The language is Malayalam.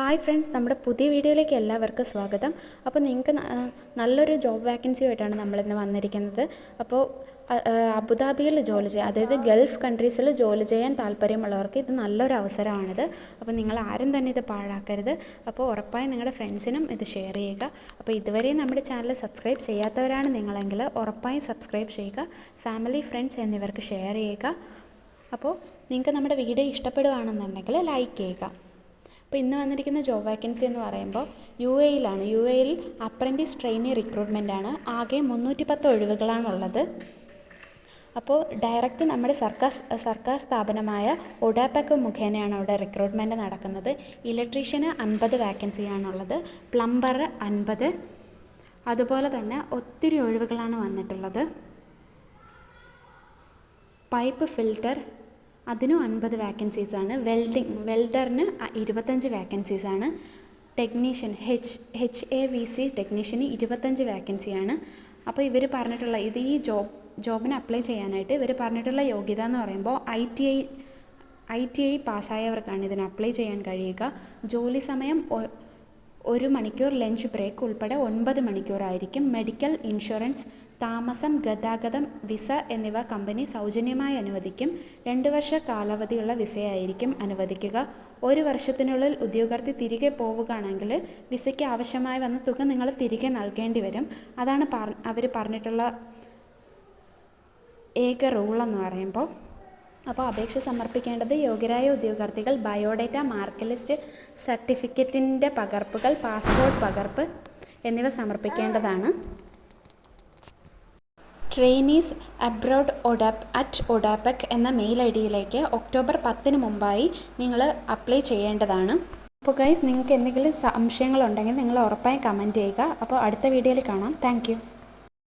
ഹായ് ഫ്രണ്ട്സ് നമ്മുടെ പുതിയ വീഡിയോയിലേക്ക് എല്ലാവർക്കും സ്വാഗതം. അപ്പോൾ നിങ്ങൾക്ക് നല്ലൊരു ജോബ് വാക്കൻസിയുമായിട്ടാണ് നമ്മളിന്ന് വന്നിരിക്കുന്നത്. അപ്പോൾ അബുദാബിയിൽ ജോലി ചെയ്യാൻ അതായത് ഗൾഫ് കൺട്രീസിൽ ജോലി ചെയ്യാൻ താല്പര്യമുള്ളവർക്ക് ഇത് നല്ലൊരു അവസരമാണിത്. അപ്പോൾ നിങ്ങൾ ആരും തന്നെ ഇത് പാഴാക്കരുത്. അപ്പോൾ ഉറപ്പായും നിങ്ങളുടെ ഫ്രണ്ട്സിനും ഇത് ഷെയർ ചെയ്യുക. അപ്പോൾ ഇതുവരെയും നമ്മുടെ ചാനൽ സബ്സ്ക്രൈബ് ചെയ്യാത്തവരാണ് നിങ്ങളെങ്കിൽ ഉറപ്പായും സബ്സ്ക്രൈബ് ചെയ്യുക. ഫാമിലി ഫ്രണ്ട്സ് എന്നിവർക്ക് ഷെയർ ചെയ്യുക. അപ്പോൾ നിങ്ങൾക്ക് നമ്മുടെ വീഡിയോ ഇഷ്ടപ്പെടുകയാണെന്നുണ്ടെങ്കിൽ ലൈക്ക് ചെയ്യുക. അപ്പോൾ ഇന്ന് വന്നിരിക്കുന്ന ജോബ് വാക്കൻസി എന്ന് പറയുമ്പോൾ യു എയിലാണ് യു എയിൽ അപ്രന്റീസ് ട്രെയിനി റിക്രൂട്ട്മെന്റ് ആണ്. ആകെ മുന്നൂറ്റി പത്ത് ഒഴിവുകളാണുള്ളത്. അപ്പോൾ ഡയറക്റ്റ് നമ്മുടെ സർക്കാർ സർക്കാർ സ്ഥാപനമായ ഒഡാപെക്ക് മുഖേനയാണ് അവിടെ റിക്രൂട്ട്മെന്റ് നടക്കുന്നത്. ഇലക്ട്രീഷ്യന് അൻപത് വാക്കൻസിയാണുള്ളത് പ്ലംബർ അൻപത്. അതുപോലെ തന്നെ ഒത്തിരി ഒഴിവുകളാണ് വന്നിട്ടുള്ളത്. പൈപ്പ് ഫിൽറ്റർ അതിനും അൻപത് വാക്കൻസീസാണ് വെൽഡിംഗ് വെൽഡറിന് ഇരുപത്തഞ്ച് വാക്കൻസീസാണ് technician H H A V C ടെക്നീഷ്യന് ഇരുപത്തഞ്ച് വാക്കൻസിയാണ് അപ്പോൾ ഇവർ പറഞ്ഞിട്ടുള്ള ഇത് ഈ ജോബ് ജോബിന് അപ്ലൈ ചെയ്യാനായിട്ട് ഇവർ പറഞ്ഞിട്ടുള്ള യോഗ്യത എന്ന് പറയുമ്പോൾ I T I I T I പാസ്സായവർക്കാണ് ഇതിന് അപ്ലൈ ചെയ്യാൻ കഴിയുക. ജോലി സമയം ഒരു മണിക്കൂർ ലഞ്ച് ബ്രേക്ക് ഉൾപ്പെടെ ഒൻപത് മണിക്കൂറായിരിക്കും. മെഡിക്കൽ ഇൻഷുറൻസ് താമസം ഗതാഗതം വിസ എന്നിവ കമ്പനി സൗജന്യമായി അനുവദിക്കും. രണ്ട് വർഷ കാലാവധിയുള്ള വിസയായിരിക്കും അനുവദിക്കുക. ഒരു വർഷത്തിനുള്ളിൽ ഉദ്യോഗാർത്ഥി തിരികെ പോവുകയാണെങ്കിൽ വിസയ്ക്ക് ആവശ്യമായി വന്ന തുക നിങ്ങൾ തിരികെ നൽകേണ്ടി വരും. അതാണ് അവർ പറഞ്ഞിട്ടുള്ള ഏക റൂൾ പറയുമ്പോൾ. അപ്പോൾ അപേക്ഷ സമർപ്പിക്കേണ്ടത് യോഗ്യരായ ഉദ്യോഗാർത്ഥികൾ ബയോഡേറ്റ മാർക്ക് ലിസ്റ്റ് സർട്ടിഫിക്കറ്റിന്റെ പകർപ്പുകൾ പാസ്പോർട്ട് പകർപ്പ് എന്നിവ സമർപ്പിക്കേണ്ടതാണ്. Trainees abroad ODEPC at ODEPC എന്ന മെയിൽ ഐ ഡിയിലേക്ക് ഒക്ടോബർ പത്തിന് മുമ്പായി നിങ്ങൾ അപ്ലൈ ചെയ്യേണ്ടതാണ്. അപ്പോൾ ഗൈസ് നിങ്ങൾക്ക് എന്തെങ്കിലും സംശയങ്ങളുണ്ടെങ്കിൽ നിങ്ങൾ ഉറപ്പായും കമന്റ് ചെയ്യുക. അപ്പോൾ അടുത്ത വീഡിയോയിൽ കാണാം. താങ്ക്